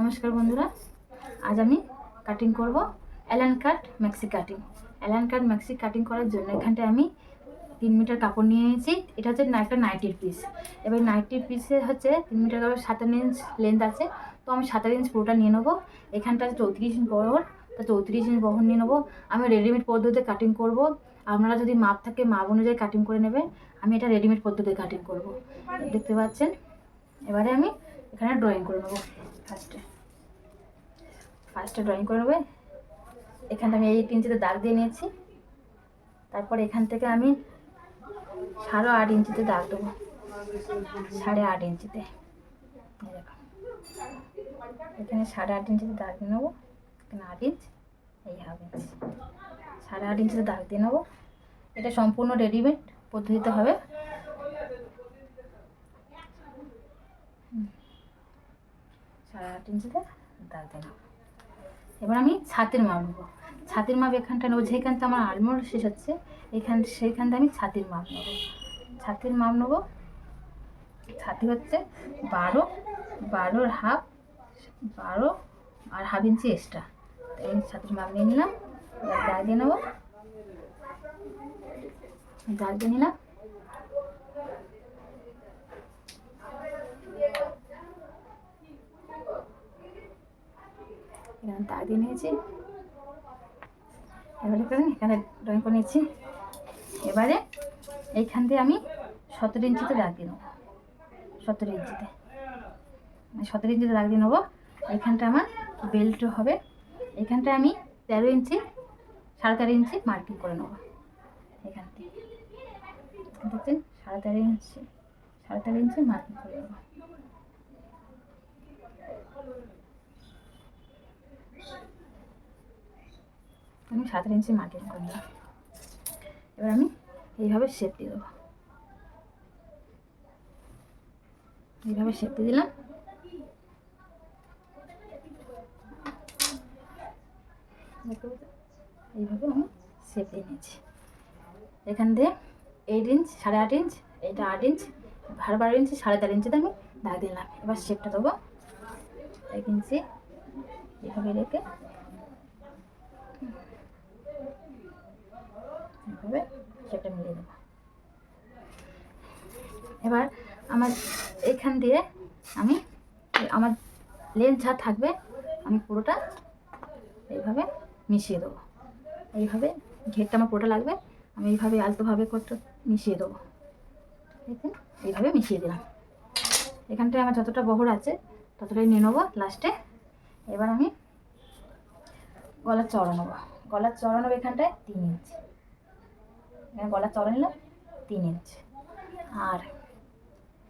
নমস্কার বন্ধুরা, আজ আমি কাটিং করব A line cut maxi cutting A line cut maxi cutting করার জন্য এখানটায় আমি তিন মিটার কাপড় নিয়ে নিয়েছি। এটা হচ্ছে একটা নাইটির পিস এবার নাইটির পিসে হচ্ছে তিন মিটার কাপড় সাতান্ন ইঞ্চ লেন্থ আছে। তো আমি সাতান্ন ইঞ্চ পুরোটা নিয়ে নেব। এখানটা চৌত্রিশ ইঞ্চ বহর তো চৌত্রিশ ইঞ্চ বহর নিয়ে নেব। আমি রেডিমেড পদ্ধতিতে কাটিং করব। আপনারা যদি মাপ থাকে, মাপ অনুযায়ী কাটিং করে নেবেন। আমি এটা রেডিমেড পদ্ধতিতে কাটিং করব। দেখতে পাচ্ছেন? এবারে আমি এখানে ড্রয়িং করে নেব। ফার্স্টে ফার্স্টে ড্রয়িং করে নেবে এখানটা আমি এই ইঞ্চিতে দাগ দিয়ে নিয়েছি। তারপর এখান থেকে আমি সাড়ে আট ইঞ্চিতে দাগ দেবো। সাড়ে আট ইঞ্চিতে। এখানে সাড়ে আট ইঞ্চিতে দাগ দিয়ে নেব। এখানে আট ইঞ্চ, এই হাফ ইঞ্চ। সাড়ে আট ইঞ্চিতে দাগ দিয়ে নেব। এটা সম্পূর্ণ রেডিমেড পদ্ধতিতে হবে। আট ইঞ্চিতে দাগ নেব এবার আমি ছাতির মাপ নেব। ছাতির মাপ এখানটা নেব যেখানটা আমার আলমোড় শেষ হচ্ছে, এখান সেইখানটা আমি ছাতির মাপ নেব। ছাতির মাপ নেব, ছাতি হচ্ছে বারো, বারোর হাফ, বারো আর হাফ ইঞ্চি এক্সট্রা এই ছাতির মাপ নিয়ে নিলাম দাগ দিয়ে নেব। দাগ দিয়ে নিলাম এখানে দাগ দিয়ে নিয়েছি। এবারে এখানে ড্রয়িং করে নিয়েছি। এবারে এইখান দিয়ে আমি সতেরো ইঞ্চিতে দাগ দিয়ে নেব। সতেরো ইঞ্চিতে। সতেরো ইঞ্চিতে দাগ দিয়ে নেব। এইখানটা আমার বেল্ট হবে। এইখানটা আমি তেরো ইঞ্চি, সাড়ে তেরো ইঞ্চি মার্কিং করে নেব। এখান থেকে। দেখছেন? সাড়ে তেরো ইঞ্চি, সাড়ে তেরো ইঞ্চি মার্কিং করে নেব। আমি সাতের ইঞ্চি মার্কিং করলাম এবার আমি এইভাবে শেপ দিয়ে দেবো। এইভাবে শেপ দিয়ে দিলাম। এইভাবে আমি শেপ দিয়ে নিয়েছি। এখান দিয়ে এইট ইঞ্চ সাড়ে আট ইঞ্চ এইটা আট ইঞ্চ সাড়ে বারো ইঞ্চি সাড়ে তেরো ইঞ্চিতে আমি দাগ দিলাম। এবার শেপটা দেবো। এক ইঞ্চি এভাবে রেখে এভাবে সেটা মিলিয়ে দেবো এবার আমার এইখান দিয়ে আমি, আমার লেন্স যা থাকবে, আমি পুরোটা এইভাবে মিশিয়ে দেবো। এইভাবে ঘেরটা আমার পুরোটা লাগবে, আমি এইভাবে আলতোভাবে করতে মিশিয়ে দেবো। দেখুন, এইভাবে মিশিয়ে দিলাম। এখানটায় আমার যতটা বহর আছে, ততটাই নিয়ে নেব লাস্টে এবার আমি গলার চড়া নেব। গলার চড়া নেব এখানটায় তিন ইঞ্চ এখানে গলার চড়া নিলাম, তিন ইঞ্চ আর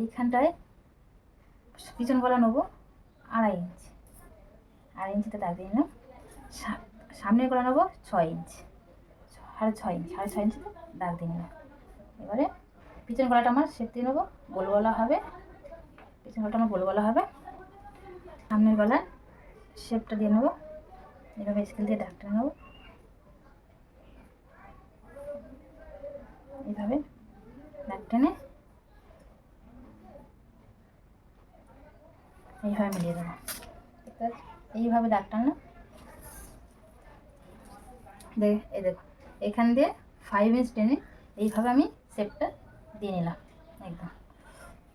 এইখানটায় পিছন গলা নেব আড়াই ইঞ্চ আড়াই ইঞ্চিতে দাগ দিয়ে নিলাম। সামনের গলা নেব ছয় ইঞ্চ সাড়ে ছয় ইঞ্চ সাড়ে ছয় ইঞ্চিতে দাগ দিয়ে নিলাম। এবারে পিছন গলাটা আমার শেপ দিয়ে নেব, গোল গলা হবে। পিছন গলাটা আমার গোল গলা হবে। সামনের গলার শেপটা দিয়ে নেব। এভাবে স্কেল দিয়ে দাগটা নেব। এইভাবে দাগ টেনে এইভাবে মিলিয়ে দেবো। এইভাবে দাগ টানলাম দেখ এই দেখো, এখান দিয়ে ফাইভ ইঞ্চ টেনে এইভাবে আমি শেপটা দিয়ে নিলাম, একদম।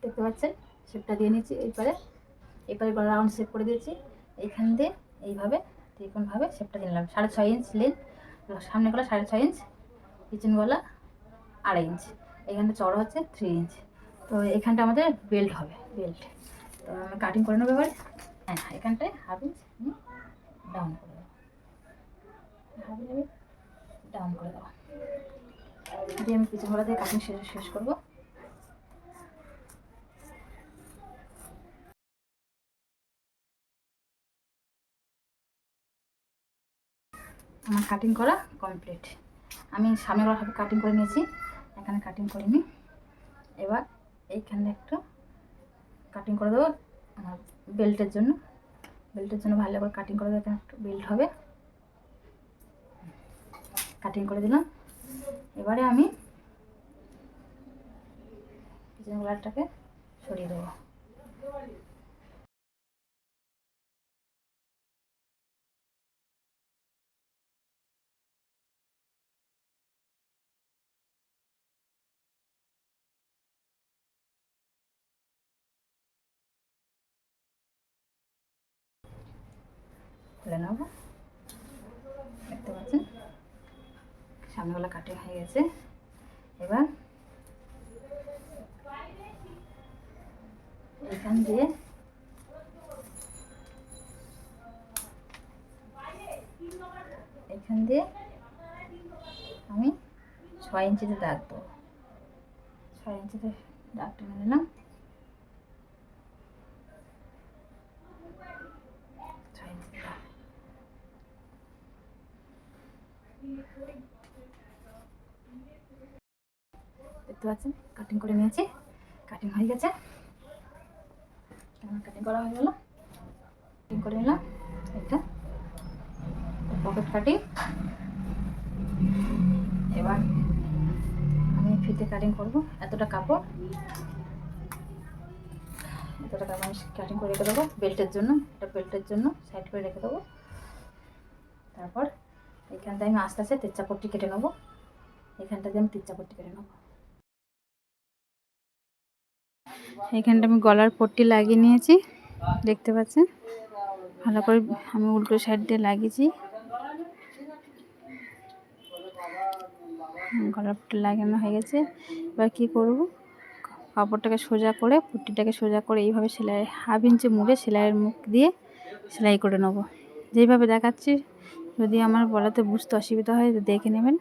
দেখতে পাচ্ছেন? শেপটা দিয়ে নিচ্ছি, এরপরে এরপরে রাউন্ড শেপ করে দিয়েছি এইখান দিয়ে এইভাবে ত্রিকোণভাবে শেপটা দিয়ে নিলাম। সাড়ে ছয় ইঞ্চ লেন সামনে গলা সাড়ে ছয় ইঞ্চ পিছন গলা আড়াই ইঞ্চ। এখানটা চড়া হচ্ছে থ্রি ইঞ্চ। তো এখানটা আমাদের বেল্ট হবে বেল্ট তো আমি কাটিং করে নেব এবার। হ্যাঁ এখানটায় হাফ ইঞ্চ আমি ডাউন করে দেবো। হাফ ডাউন করে দেবো। দিয়ে আমি পিছন গলা দিয়ে কাটিং শেষ শেষ করব। আমার কাটিং করা কমপ্লিট আমি সামনে গলাভাবে কাটিং করে নিয়েছি। এখানে কাটিং করে নিই এবার এইখানে একটু কাটিং করে দেবো, আমার বেল্টের জন্য। বেল্টের জন্য ভালো করে কাটিং করে দেবো, এখানে একটু বেল্ট হবে। কাটিং করে দিলাম। এবারে আমি পিছন গলাটাকে সরিয়ে দেবো। খুলে নেব। দেখতে পাচ্ছেন? সামনেগুলো কাটিং হয়ে গেছে। এবার এখান দিয়ে এখান দিয়ে আমি ছয় ইঞ্চিতে দাগ দেবো। ছয় ইঞ্চিতে দাগ টেনে নিলাম ছয় ইঞ্চিতে দাগ দেখতে পাচ্ছেন? কাটিং করে নিয়েছি। কাটিং হয়ে গেছে। আমার কাটিং করা হয়ে গেল? কাটিং করে নিলাম। এটা পকেট কাটিং এবার আমি ফিতে কাটিং করব। এতটা কাপড়। এতটা কাপড় আমি কাটিং করে রেখে দেবো। বেল্টের জন্য এটা বেল্টের জন্য সাইড করে রেখে দেবো। তারপর এখানটা আমি আস্তে আস্তে তেচ্চা কেটে নেব। এখানটা দিয়ে আমি তেচ্চা পট্টি কেটে নেব। এখানটা আমি গলার পট্টি লাগিয়ে নিয়েছি, দেখতে পাচ্ছেন? ভালো করে আমি উল্টো সাইড দিয়ে লাগিয়েছি। গলার পট্টি লাগানো হয়ে গেছে। এবার কী করব? কাপড়টাকে সোজা করে, পট্টিটাকে সোজা করে এইভাবে সেলাই, হাফ ইঞ্চি মুড়ে সেলাইয়ের মুখ দিয়ে সেলাই করে নেব। যেইভাবে দেখাচ্ছি যদি আমার বলাতে বুঝতে অসুবিধা হয় দেখে নেবেন।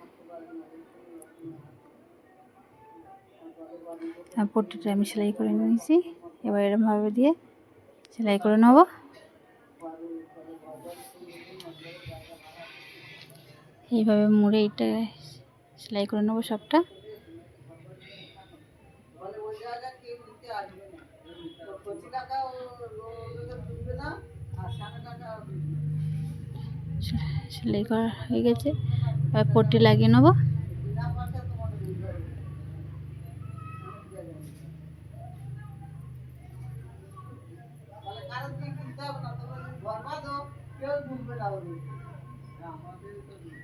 পট্টিটা আমি সেলাই করে নিয়েছি। এবার এরমভাবে দিয়ে সেলাই করে নেব। এইভাবে মুড়ে এটা সেলাই করে নেব সবটা। সেলাই করা হয়ে গেছে। এবার পট্টি লাগিয়ে নেব।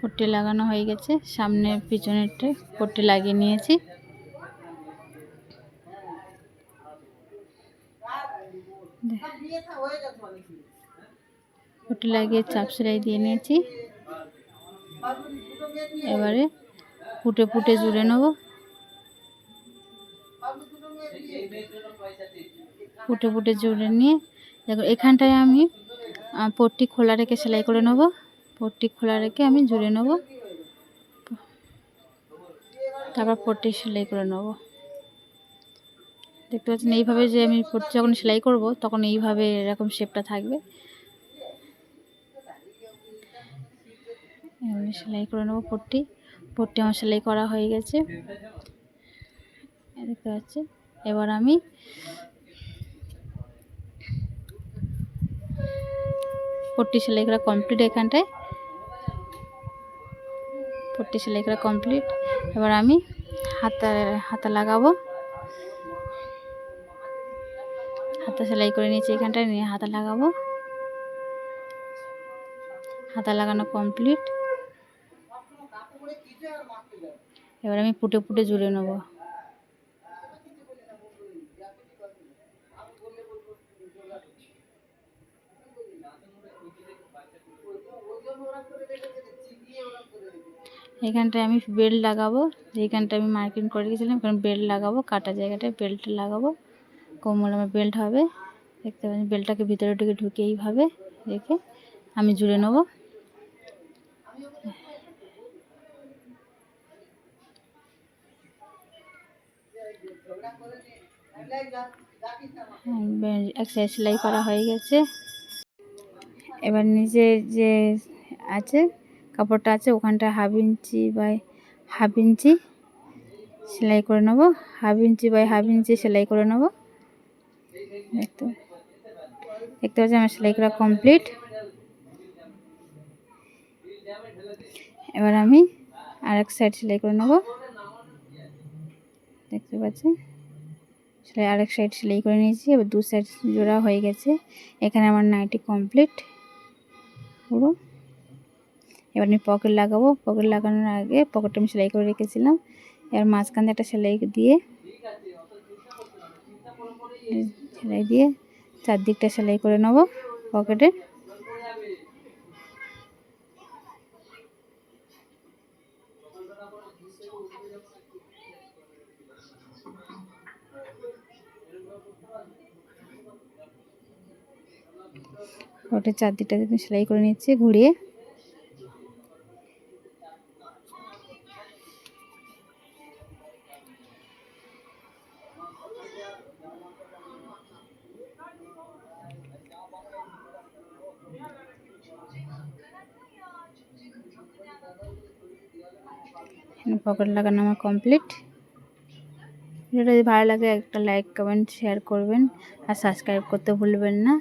পট্টি লাগানো হয়ে গেছে। সামনে পিছনেরটা পট্টি লাগিয়ে নিয়েছি। পট্টি লাগিয়ে চাপ সেলাই দিয়ে নিয়েছি। এবারে ফুটে ফুটে জুড়ে নেব। ফুটে ফুটে জুড়ে নিয়ে দেখো, এখানটায় আমি পট্টি খোলা রেখে সেলাই করে নেব। পট্টি খোলা রেখে আমি জুড়ে নেব। তারপর পট্টি সেলাই করে নেব। দেখতে পাচ্ছেন, এইভাবে যে আমি পট্টি যখন সেলাই করব, তখন এইভাবে এরকম শেপটা থাকবে। এভাবে সেলাই করে নেব পট্টি। পট্টি আমার সেলাই করা হয়ে গেছে। দেখতে পাচ্ছেন? এবার আমি পট্টি সেলাই করা কমপ্লিট এখানটায়। পট্টি সেলাই করা কমপ্লিট এবার আমি হাতা হাতা লাগাবো। হাতা সেলাই করে নিয়েছি এখানটায়, নিয়ে হাতা লাগাবো। হাতা লাগানো কমপ্লিট এবার আমি পুটে পুটে জুড়ে নেব। এখানটায় আমি বেল্ট লাগাবো। যেখানটা আমি মার্কিং করে রেখেছিলাম কারণ বেল্ট লাগাবো, কাটা জায়গাটায় বেল্ট লাগাবো। কোমর আমার বেল্ট হবে। দেখতে পাচ্ছি বেল্টটাকে ভিতরে ঢুকে এইভাবে রেখে আমি জুড়ে নেব। এক সাইড সেলাই করা হয়ে গেছে। এবার নিচে যে আছে, কাপড়টা আছে, ওখানটা half inch by half inch সেলাই করে নেব। Half inch by half inch সেলাই করে নেব। দেখতে দেখতে পাচ্ছি আমার সেলাই করা কমপ্লিট এবার আমি আরেক সাইড সেলাই করে নেব। দেখতে পাচ্ছেন সেলাই আরেক সাইড সেলাই করে নিয়েছি, এবার দু সাইড জোড়া হয়ে গেছে। এখানে আমার নাইটি কমপ্লিট পুরো। এবার আমি পকেট লাগাবো। পকেট লাগানোর আগে পকেটটা আমি সেলাই করে রেখেছিলাম। এবার মাঝখান দিয়ে একটা সেলাই দিয়ে সেলাই দিয়ে চারদিকটা সেলাই করে নেব পকেটে ওটা চারদিকটা সেলাই করে নিচ্ছে ঘুরিয়ে। পকেট লাগানো আমার কমপ্লিট। ভিডিওটা যদি ভালো লাগে একটা লাইক কমেন্ট শেয়ার করবেন আর সাবস্ক্রাইব করতে ভুলবেন না।